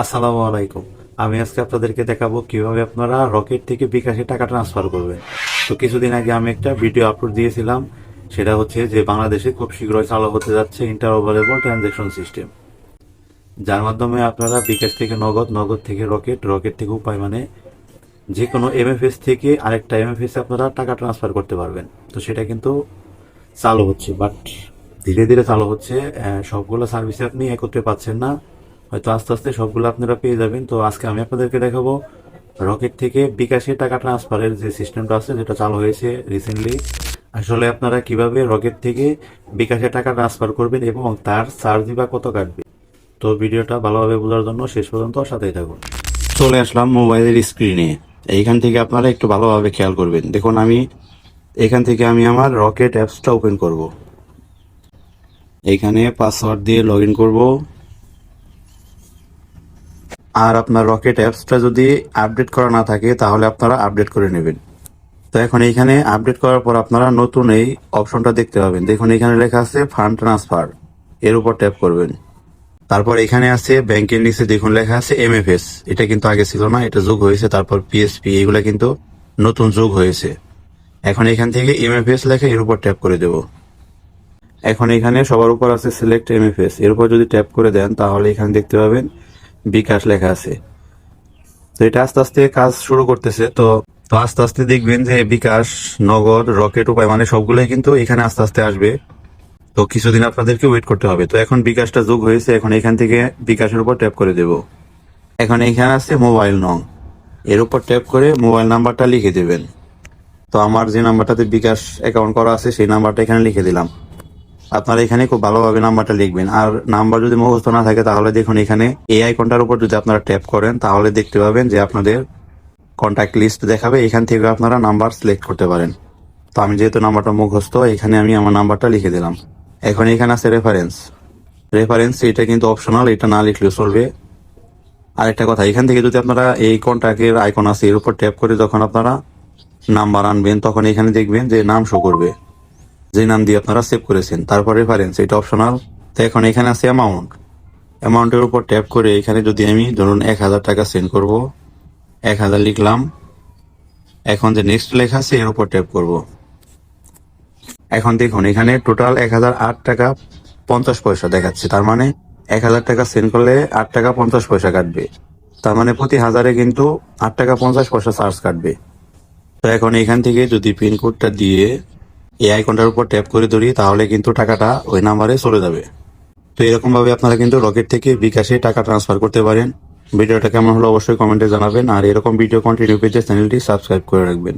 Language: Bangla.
আসসালামু আলাইকুম। আমি আজকে আপনাদেরকে দেখাবো কীভাবে আপনারা রকেট থেকে বিকাশে টাকা ট্রান্সফার করবেন। তো কিছুদিন আগে আমি একটা ভিডিও আপলোড দিয়েছিলাম, সেটা হচ্ছে যে বাংলাদেশে খুব শীঘ্রই চালু হতে যাচ্ছে ইন্টারওভারেবল ট্রানজ্যাকশন সিস্টেম যার মাধ্যমে আপনারা বিকাশ থেকে নগদ নগদ থেকে রকেট রকেট থেকে উপায় মানে যে কোনো এমএফএস থেকে আরেকটা এমএফএস আপনারা টাকা ট্রান্সফার করতে পারবেন। তো সেটা কিন্তু চালু হচ্ছে বাট ধীরে ধীরে চালু হচ্ছে সবগুলো সার্ভিসে আপনি একত্রে পাচ্ছেন না। হয়তো আস্তে আস্তে সবগুলো আপনারা পেয়ে যাবেন। তো আজকে আমি আপনাদেরকে দেখাবো রকেট থেকে বিকাশে টাকা ট্রান্সফারের যে সিস্টেমটা আছে যেটা চালু হয়েছে রিসেন্টলি আসলে আপনারা কীভাবে রকেট থেকে বিকাশে টাকা ট্রান্সফার করবেন এবং তার চার্জই বা কত কাটবে? তো ভিডিওটা ভালোভাবে বোঝার জন্য শেষ পর্যন্ত সাথেই থাকুন। চলে আসলাম মোবাইলের স্ক্রিনে এইখান থেকে আপনারা একটু ভালোভাবে খেয়াল করবেন। দেখুন, আমি এখান থেকে আমি আমার রকেট অ্যাপসটা ওপেন করব। এইখানে পাসওয়ার্ড দিয়ে লগ ইন করব। আর আপনার রকেট অ্যাপসটা যদি আপডেট করা না থাকে, তাহলে আপনারা আপডেট করে নেবেন। তো এখন এইখানে আপডেট করার পর আপনারা নতুন এই অপশনটা দেখতে পাবেন। দেখুন এখানে লেখা আছে ফান্ড ট্রান্সফার। এর উপর ট্যাপ করবেন। তারপর এখানে আছে ব্যাংকের নিচে দেখুন লেখা আছে এমএফএস এটা কিন্তু আগে ছিল না, এটা যোগ হয়েছে। তারপর পিএসপি এগুলা কিন্তু নতুন যোগ হয়েছে। এখন এখান থেকে এমএফএস লেখা, এর উপর ট্যাপ করে দেব। এখন এখানে সবার উপর আছে সিলেক্ট এমএফএস এর উপর যদি ট্যাপ করে দেন, তাহলে এখানে দেখতে পাবেন বিকাশ লেখা আছে। তো এটা আস্তে আস্তে কাজ শুরু করতেছে। তো তো আস্তে আস্তে দেখবেন যে বিকাশ নগদ রকেট, উপায় মানে সবগুলোই কিন্তু এখানে আস্তে আস্তে আসবে। তো কিছুদিন আপনাদেরকে ওয়েট করতে হবে। তো এখন বিকাশটা যোগ হয়েছে, এখন এখান থেকে বিকাশের উপর ট্যাপ করে দেব। এখন এখানে আছে মোবাইল নং এর উপর ট্যাপ করে মোবাইল নাম্বারটা লিখে দেবেন। তো আমার যে নাম্বারটাতে বিকাশ অ্যাকাউন্ট করা আছে, সেই নাম্বারটা এখানে লিখে দিলাম। আপনারা এখানে খুব ভালোভাবে নাম্বারটা লিখবেন। আর নাম্বার যদি মুখস্থ না থাকে, তাহলে দেখুন এখানে এই আইকনটার উপর যদি আপনারা ট্যাপ করেন, তাহলে দেখতে পাবেন যে আপনাদের কন্ট্যাক্ট লিস্ট দেখাবে। এখান থেকে আপনারা নাম্বার সিলেক্ট করতে পারেন। তো আমি যেহেতু নাম্বারটা মুখস্থ, এখানে আমি আমার নাম্বারটা লিখে দিলাম। এখন এখানে আছে রেফারেন্স রেফারেন্স এটা কিন্তু অপশনাল এটা না লিখলেও চলবে। আরেকটা কথা, এখান থেকে যদি আপনারা এই কন্ট্যাক্টের আইকন আছে, এর উপর ট্যাপ করে যখন আপনারা নাম্বার আনবেন, তখন এখানে দেখবেন যে নাম শো করবে। যে নাম দিয়ে আপনারা সেভ করেছেন, তারপর রেফারেন্স এটা অপশনাল তো এখন এখানে আছে অ্যামাউন্ট অ্যামাউন্টের উপর ট্যাপ করে এখানে যদি আমি ধরুন এক হাজার টাকা সেন্ড করব, এক হাজার লিখলাম। এখন যে নেক্সট লেখা আছে, এর উপর ট্যাপ করব। এখন দেখুন, এখানে টোটাল এক হাজার আট টাকা পঞ্চাশ পয়সা দেখাচ্ছে। তার মানে এক হাজার টাকা সেন্ড করলে আট টাকা পঞ্চাশ পয়সা কাটবে। তার মানে প্রতি হাজারে কিন্তু আট টাকা পঞ্চাশ পয়সা চার্জ কাটবে। তো এখন এখান থেকে যদি পিনকোডটা দিয়ে এই আইকনটার উপর ট্যাপ করে ধরি তাহলে কিন্তু টাকাটা ওই নাম্বারে চলে যাবে। তো এরকমভাবে আপনারা কিন্তু রকেট থেকে বিকাশে টাকা ট্রান্সফার করতে পারেন। ভিডিওটা কেমন হলো অবশ্যই কমেন্টে জানাবেন। আর এরকম ভিডিও কন্টিনিউ পেজে চ্যানেলটি সাবস্ক্রাইব করে রাখবেন।